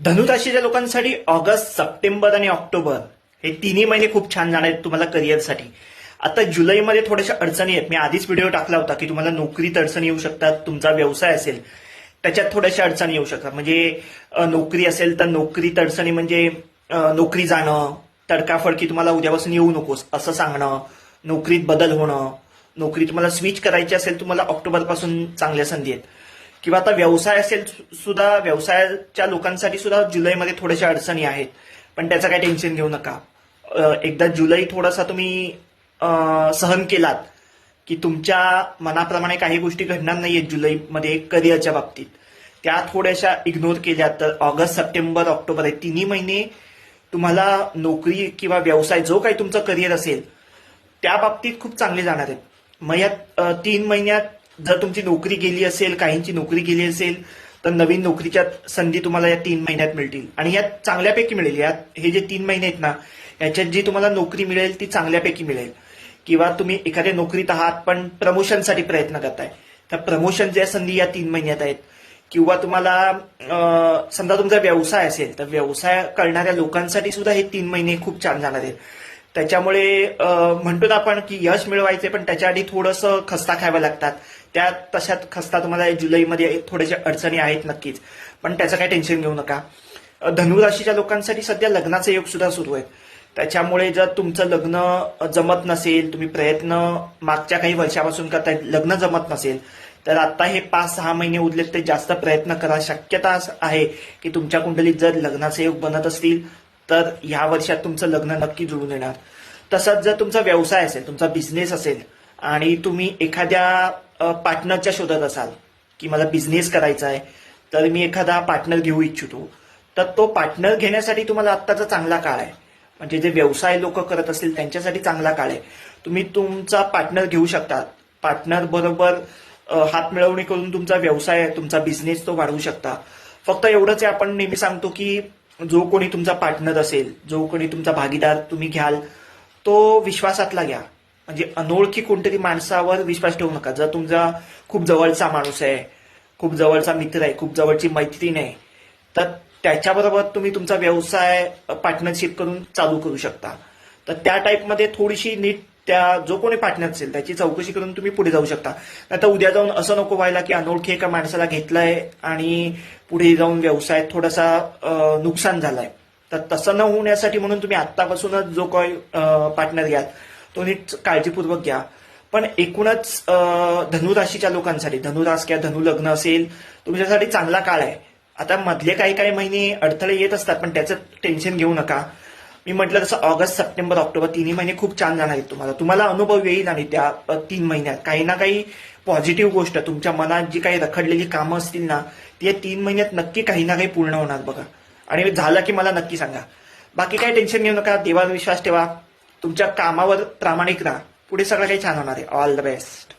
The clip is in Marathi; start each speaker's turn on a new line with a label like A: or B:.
A: धनुराशीच्या लोकांसाठी ऑगस्ट सप्टेंबर आणि ऑक्टोबर हे तिन्ही महिने खूप छान जाणार आहेत तुम्हाला करिअरसाठी. आता जुलैमध्ये थोड्याशा अडचणी आहेत. मी आधीच व्हिडिओ टाकला होता की तुम्हाला नोकरीत अडचणी येऊ शकतात तुमचा व्यवसाय असेल त्याच्यात थोड्याशा अडचणी येऊ शकतात. म्हणजे नोकरी असेल तर नोकरीत अडचणी म्हणजे नोकरी जाणं तडकाफडकी तुम्हाला उद्यापासून येऊ नकोस असं सांगणं नोकरीत बदल होणं नोकरी तुम्हाला स्विच करायची असेल तुम्हाला ऑक्टोबरपासून चांगल्या संधी आहेत. किंवा आता व्यवसाय असेल सु- सुद्धा व्यवसायाच्या लोकांसाठी सुद्धा जुलैमध्ये थोड्याशा अडचणी आहेत. पण त्याचं काही टेन्शन घेऊ नका. एकदा जुलै थोडासा तुम्ही सहन केलात की तुमच्या मनाप्रमाणे काही गोष्टी घडणार नाहीयेत जुलैमध्ये करिअरच्या बाबतीत. त्या थोड्याशा इग्नोर केल्या तर ऑगस्ट सप्टेंबर ऑक्टोबर हे तिन्ही महिने तुम्हाला नोकरी किंवा व्यवसाय जो काही तुमचं करिअर असेल त्या बाबतीत खूप चांगले जाणार आहेत. मग या तीन महिन्यात जर तुमची नोकरी गेली असेल काहींची नोकरी गेली असेल तर नवीन नोकरीच्या संधी तुम्हाला या तीन महिन्यात मिळतील. आणि यात चांगल्यापैकी मिळेल. यात हे जे तीन महिने आहेत ना याच्यात जी तुम्हाला नोकरी मिळेल ती चांगल्यापैकी मिळेल. किंवा तुम्ही एखाद्या नोकरीत आहात पण प्रमोशनसाठी प्रयत्न करताय. तर प्रमोशनच्या संधी या तीन महिन्यात आहेत किंवा तुम्हाला समजा तुमचा व्यवसाय असेल तर व्यवसाय करणाऱ्या लोकांसाठी सुद्धा हे तीन महिने खूप छान जाणार आहेत. त्याच्यामुळे म्हणतो ना आपण की यश मिळवायचे पण त्याच्या आधी थोडंसं खस्ता खायला लागतात. त्या तशात खस्ता तुम्हाला जुलैमध्ये थोड्याशा अडचणी आहेत नक्कीच. पण त्याचं काही टेन्शन घेऊ नका. धनुराशीच्या लोकांसाठी सध्या लग्नाचा योग सुद्धा सुरू आहेत त्याच्यामुळे जर तुमचं लग्न जमत नसेल तुम्ही प्रयत्न मागच्या काही वर्षापासून करताय लग्न जमत नसेल तर आता हे पाच सहा महिने उरलेत ते जास्त प्रयत्न करा. शक्यता आहे की तुमच्या कुंडलीत जर लग्नाचे योग बनत असतील तर ह्या वर्षात तुमचं लग्न नक्की जुळून येणार तसंच जर तुमचा व्यवसाय असेल तुमचा बिझनेस असेल आणि तुम्ही एखाद्या पार्टनरच्या शोधात असाल की मला बिझनेस करायचा आहे तर मी एखादा पार्टनर घेऊ इच्छितो. तर तो पार्टनर घेण्यासाठी तुम्हाला आत्ताचा चांगला काळ आहे. म्हणजे जे व्यवसाय लोक करत असतील त्यांच्यासाठी चांगला काळ आहे. तुम्ही तुमचा पार्टनर घेऊ शकता पार्टनर बरोबर हात मिळवणी करून तुमचा व्यवसाय तुमचा बिझनेस तो वाढवू शकता. फक्त एवढंच आहे आपण नेहमी सांगतो की जो कोणी तुमचा पार्टनर असेल जो कोणी तुमचा भागीदार तुम्ही घ्याल तो विश्वासातला घ्या. म्हणजे अनोळखी कोणतरी माणसावर विश्वास ठेवू नका. जर तुमचा खूप जवळचा माणूस आहे खूप जवळचा मित्र आहे खूप जवळची मैत्रीण आहे तर त्याच्याबरोबर तुम्ही तुमचा व्यवसाय पार्टनरशिप करून चालू करू शकता. तर त्या टाईपमध्ये थोडीशी नीट त्या जो कोणी पार्टनर असेल त्याची चौकशी करून तुम्ही पुढे जाऊ शकता. आता उद्या जाऊन असं नको व्हायला की अनोळखी एका माणसाला घेतलाय आणि पुढे जाऊन व्यवसायात थोडासा नुकसान झालाय. तर तसं न होण्यासाठी म्हणून तुम्ही आत्तापासूनच जो काही पार्टनर घ्याल तो नीट काळजीपूर्वक घ्या. पण एकूणच धनुराशीच्या लोकांसाठी धनुरास किंवा धनुलग्न असेल तुमच्यासाठी चांगला काळ आहे. आता मधले काही काही महिने अडथळे येत असतात पण त्याचं टेन्शन घेऊ नका. मी म्हटलं तसं ऑगस्ट सप्टेंबर ऑक्टोबर तिन्ही महिने खूप छान जाणार आहेत तुम्हाला. तुम्हाला अनुभव येईल आणि त्या तीन महिन्यात. काही ना काही पॉझिटिव्ह गोष्ट तुमच्या मनात जी काही रखडलेली कामं असतील ना ती या तीन महिन्यात नक्की काही ना काही पूर्ण होणार बघा. आणि झालं की मला नक्की सांगा. बाकी काही टेन्शन घेऊ नका देवावर विश्वास ठेवा. तुमच्या कामावर प्रामाणिक राहा. पुढे सगळं काही छान होणार आहे. All the best